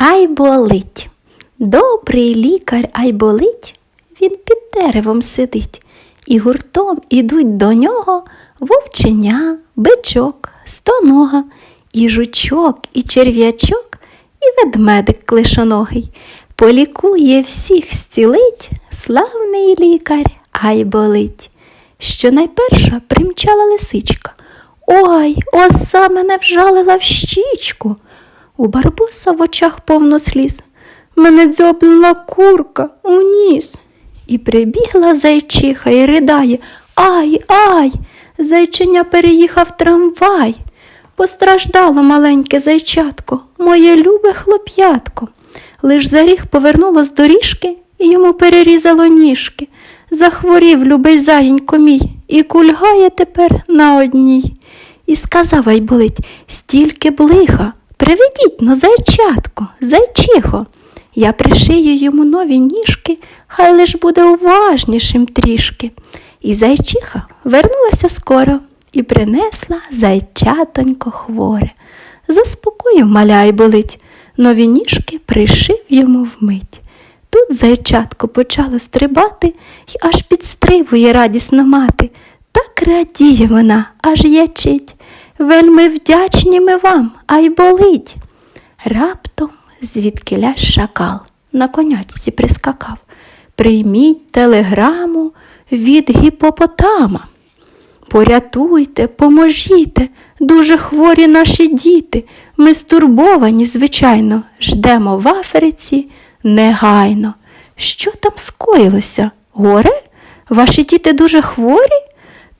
Ай болить. Добрий лікар ай болить, він під деревом сидить, і гуртом ідуть до нього вовченя, бичок, стонога, і жучок, і черв'ячок, і ведмедик клишоногий. Полікує всіх зцілить, славний лікар ай болить. Що найперша примчала лисичка. Ой, оса мене вжалила в щічку. У барбоса в очах повно сліз. Мене дзьобнула курка у ніс. І прибігла зайчиха і ридає Ай, ай, зайчиня переїхав трамвай. Постраждало маленьке зайчатко, моє любе хлоп'ятко. Лиш за ріг повернуло з доріжки і йому перерізало ніжки. Захворів любий заєнько мій і кульгає тепер на одній. І сказав Айболить, стільки блиха, приведіть но зайчатко, зайчихо. Я пришию йому нові ніжки, хай лиш буде уважнішим трішки. І зайчиха вернулася скоро і принесла зайчатонько хворе. Заспокоїв маля й болить, нові ніжки пришив йому вмить. Тут зайчатко почало стрибати й аж підстрибує радісно мати. Так радіє вона, аж ячить. Вельми вдячні ми вам, а й болить. Раптом звідкиля шакал на конячці прискакав. Прийміть телеграму від гіпопотама. Порятуйте, поможіте, дуже хворі наші діти. Ми стурбовані, звичайно, ждемо в Африці негайно. Що там скоїлося? Горе? Ваші діти дуже хворі?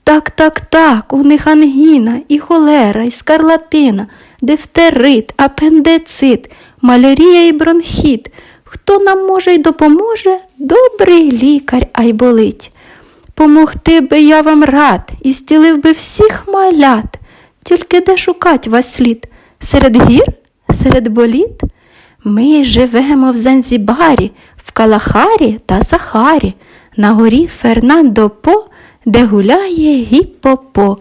Так, так, так, у них ангіна, і холера, і скарлатина, дифтерит, апендицит, малярія і бронхіт. Хто нам може й допоможе? Добрий лікар, ай болить. Помогти би я вам рад і стілив би всіх малят. Тільки де шукать вас слід? Серед гір? Серед боліт? Ми живемо в Занзібарі, в Калахарі та Сахарі, на горі Фернандо По, де гуляє гіпопо,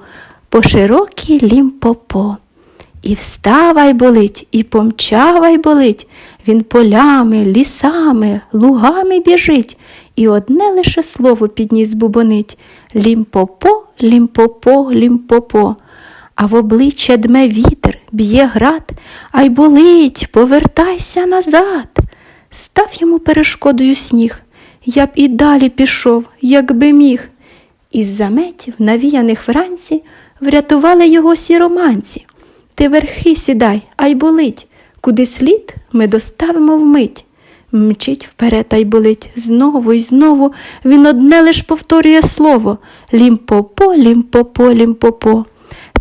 по широкій лімпопо. І вставай болить, і помчавай болить, він полями, лісами, лугами біжить, і одне лише слово підніс бубонить лімпопо, лімпопо, лімпопо. А в обличчя дме вітер, б'є град, а й болить, повертайся назад. Став йому перешкодою сніг. Я б і далі пішов, якби міг. Із заметів, навіяних вранці, врятували його сіроманці. Ти верхи сідай, а й болить. Куди слід, ми доставимо вмить. Мчить вперед та й болить. Знову й знову він одне лиш повторює слово лімпопо, лімпопо, лімпопо.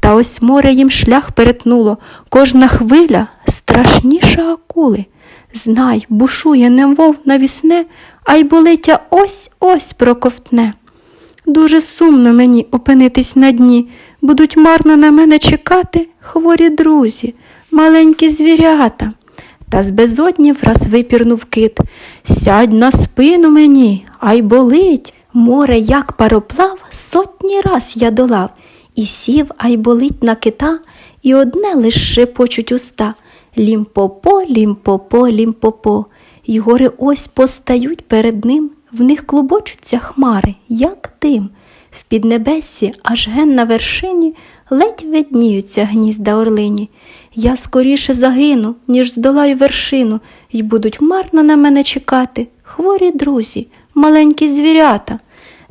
Та ось море їм шлях перетнуло, кожна хвиля страшніша акули. Знай, бушує немов навісне, а й болиття ось ось проковтне. Дуже сумно мені опинитись на дні, будуть марно на мене чекати хворі друзі, маленькі звірята. Та з безодні враз випірнув кит. Сядь на спину мені, а й болить. Море, як пароплав, сотні раз я долав, і сів, а й болить на кита, і одне лиш шепочуть уста. Лімпопо, лімпопо, лімпопо. І гори ось постають перед ним, в них клубочуться хмари, як дим. В піднебессі, аж ген на вершині, ледь видніються гнізда орлині. Я скоріше загину, ніж здолаю вершину, й будуть марно на мене чекати хворі друзі, маленькі звірята.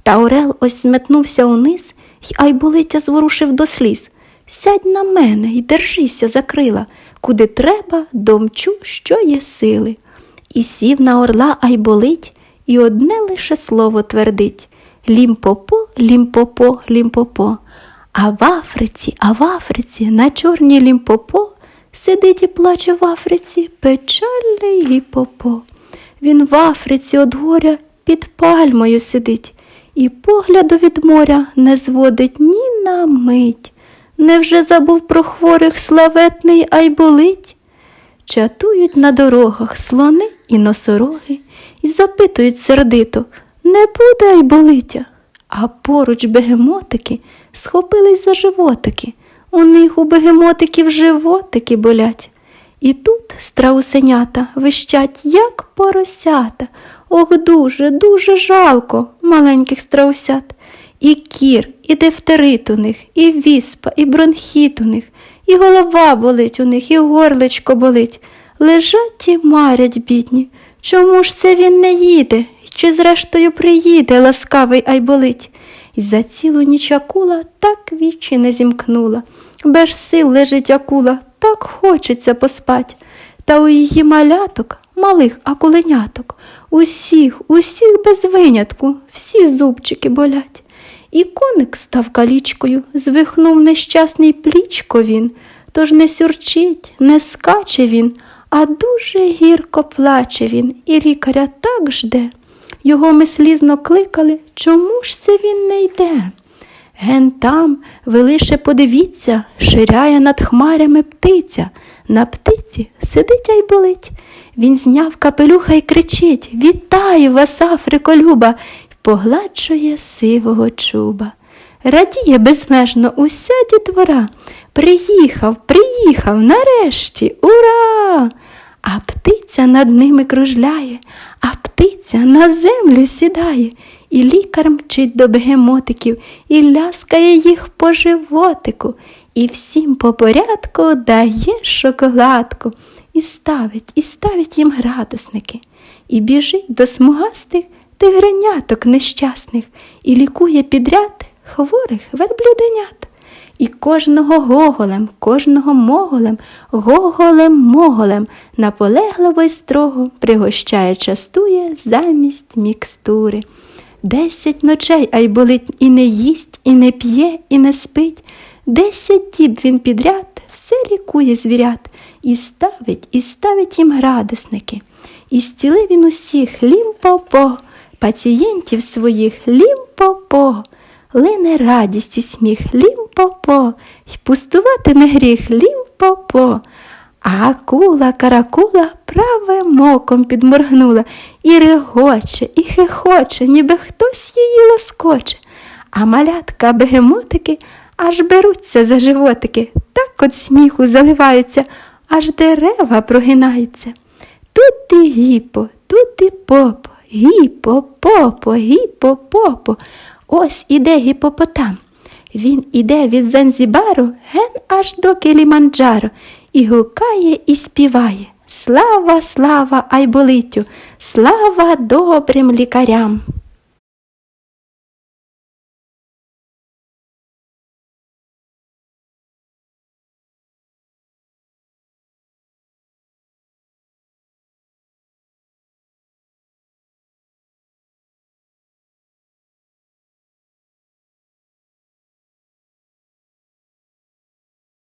Та Орел ось сметнувся униз, й Айболиття зворушив до сліз. Сядь на мене й держися за крила, куди треба, домчу, що є сили. І сів на орла Айболить, і одне лише слово твердить Лімпопо, лімпопо, лімпопо. А в Африці, а в Африці, на чорній лімпопо, сидить і плаче в Африці печальний гіпопо. Він в Африці од горя під пальмою сидить, і погляду від моря не зводить ні на мить. Невже забув про хворих славетний айболить? Чатують на дорогах слони і носороги, і запитують сердито, не буде айболиття. А поруч бегемотики схопились за животики. У них у бегемотиків животики болять. І тут страусенята вищать, як поросята. Ох, дуже, дуже жалко маленьких страусят. І кір, і дифтерит у них, і віспа, і бронхіт у них, і голова болить у них, і горличко болить. Лежать і марять, бідні. Чому ж це він не їде? Чи зрештою приїде ласкавий айболить? І за цілу ніч акула так вічі не зімкнула. Без сил лежить акула, так хочеться поспать. Та у її маляток, малих акуленяток, усіх, усіх без винятку, всі зубчики болять. І коник став калічкою, звихнув нещасний плічко він, тож не сюрчить, не скаче він, а дуже гірко плаче він, і лікаря так жде. Його ми слізно кликали, чому ж це він не йде? Ген там, ви лише подивіться, ширяє над хмарями птиця. На птиці сидить а й болить. Він зняв капелюха і кричить Вітаю вас, Африко Люба, й погладжує сивого чуба. Радіє безмежно уся дітвора. Приїхав, приїхав, нарешті, ура! А птиця над ними кружляє, а птиця на землю сідає, і лікар мчить до бегемотиків і ляскає їх по животику, і всім по порядку дає шоколадку, і ставить, і ставить їм градусники, і біжить до смугастих тигреняток нещасних, і лікує підряд хворих верблюденят. Кожного гоголем, кожного моголем, гоголем-моголем наполегливо й строго пригощає, частує замість мікстури. Десять ночей ай болить і не їсть, і не п'є, і не спить. Десять діб він підряд все лікує звірят, і ставить, і ставить їм градусники. І зцілив він усіх лім-по-по, пацієнтів своїх лім-по-по. Лине радість і сміх лім-по-по, й пустувати не гріх лім-по-по. А акула каракула правим оком підморгнула і регоче, і хихоче, ніби хтось її лоскоче. А малятка бегемотики аж беруться за животики, так от сміху заливаються, аж дерева прогинаються. Тут і гіпо, тут і попо, гіпо, попо, гіпо, попо. Ось іде гіпопотам. Він іде від Занзібару ген аж до Киліманджаро і гукає і співає. Слава, слава Айболитю, слава добрим лікарям.